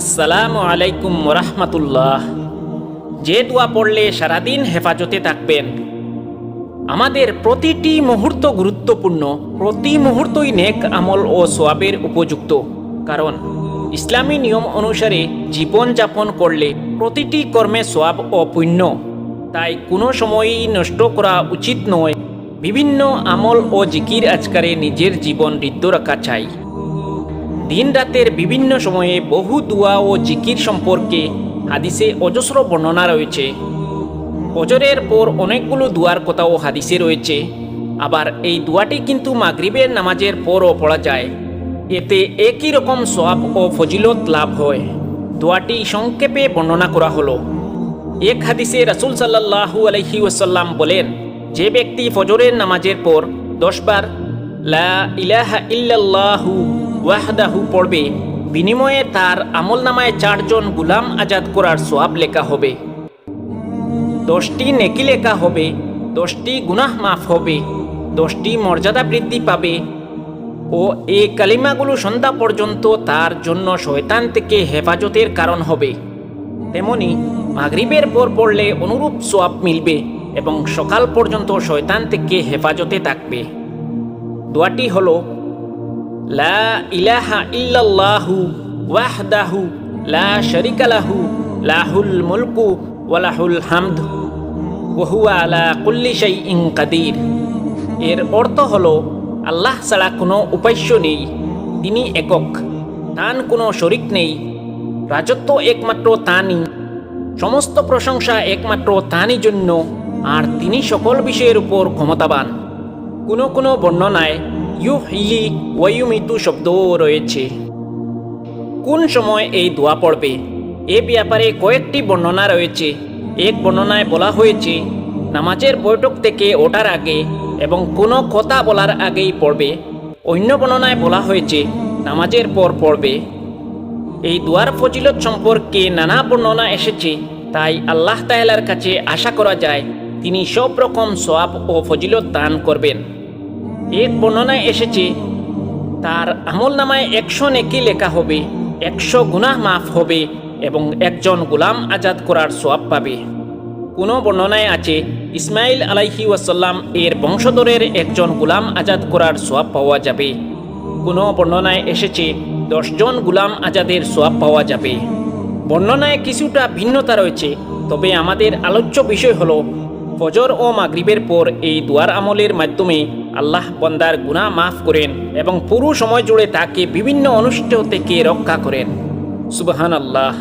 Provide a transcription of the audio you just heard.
আসসালামু আলাইকুম রহমতুল্লাহ যে দোয়া পড়লে সারাদিন হেফাজতে থাকবেন। আমাদের প্রতিটি মুহূর্ত গুরুত্বপূর্ণ, প্রতি মুহূর্তই নেক আমল ও সোয়াবের উপযুক্ত। কারণ ইসলামী নিয়ম অনুসারে জীবন যাপন করলে প্রতিটি কর্মে সোয়াব ও পুণ্য তাই কোনো সময়ই নষ্ট করা উচিত নয়। বিভিন্ন আমল ও জিকির আজকারে নিজের জীবন ঋদ্ধ রাখা চাই। দিন রাতের বিভিন্ন সময়ে বহু দোয়া ও জিকির সম্পর্কে হাদিসে অজস্র বর্ণনা রয়েছে। ফজরের পর অনেকগুলো দুয়ার কথাও হাদিসে রয়েছে। আবার এই দোয়াটি কিন্তু মাগরিবের নামাজের পরও পড়া যায়। এতে একই রকম সওয়াব ও ফজিলত লাভ হয়। দোয়াটি সংক্ষেপে বর্ণনা করা হলো। এক হাদিসে রাসূল সাল্লাল্লাহু আলাইহি ওয়াসাল্লাম বলেন, যে ব্যক্তি ফজরের নামাজের পর দশবার লা ইল্লাল্লাহু পড়বে। বিনিময়ে তার আমলনামায় চারজন গুলাম আজাদ করার সোয়াব লেখা হবে। দশটি নেকি লেখা হবে। দশটি গুনাহ মাফ হবে। দশটি মর্যাদা বৃদ্ধি পাবে। ও এই কালিমাগুলো সন্ধ্যা পর্যন্ত তার জন্য শয়তান থেকে হেফাজতের কারণ হবে। তেমনি মাগরিবের পর পড়লে অনুরূপ সোয়াব মিলবে এবং সকাল পর্যন্ত শয়তান থেকে হেফাজতে থাকবে। দোয়াটি হল, লা ইলাহা ইল্লাল্লাহু লা লাহুল মুলকু ওয়ালাহুল কাদির। এর অর্থ হল, আল্লাহ ছাড়া কোনো উপাস্য নেই, তিনি একক তান কোনো শরিক নেই, রাজত্ব একমাত্র তানই সমস্ত প্রশংসা একমাত্র তানই জন্য, আর তিনি সকল বিষয়ের উপর ক্ষমতাবান। কোনো কোনো বর্ণনায় ইউ হি ওয়ুমিতু শব্দও রয়েছে। কোন সময় এই দোয়া পড়বে? এ ব্যাপারে কয়েকটি বর্ণনা রয়েছে। এক বর্ণনায় বলা হয়েছে, নামাজের বৈঠক থেকে ওঠার আগে এবং কোনো কথা বলার আগেই পড়বে। অন্য বর্ণনায় বলা হয়েছে, নামাজের পর পড়বে। এই দোয়ার ফজিলত সম্পর্কে নানা বর্ণনা এসেছে, তাই আল্লাহ তাআলার কাছে আশা করা যায় তিনি সব রকম সোয়াব ও ফজিলত দান করবেন। এক বর্ণনায় এসেছে, তার আমল নামায় একশো নেকি লেখা হবে, একশো গুনাহ মাফ হবে এবং একজন গোলাম আজাদ করার সোয়াব পাবে। কোনো বর্ণনায় আছে ইসমাইল আলাইহি ওয়াসাল্লাম এর বংশধরের একজন গোলাম আজাদ করার সোয়াব পাওয়া যাবে। কোনো বর্ণনায় এসেছে, দশজন গুলাম আজাদের সোয়াব পাওয়া যাবে। বর্ণনায় কিছুটা ভিন্নতা রয়েছে, তবে আমাদের আলোচ্য বিষয় হলো ফজর ও মাগরিবের পর এই দুয়ার আমলের মাধ্যমে আল্লাহ বন্দার গুণা মাফ করেন এবং পুরো সময় জুড়ে তাকে বিভিন্ন অনুষ্ঠ থেকে রক্ষা করেন। সুবহান আল্লাহ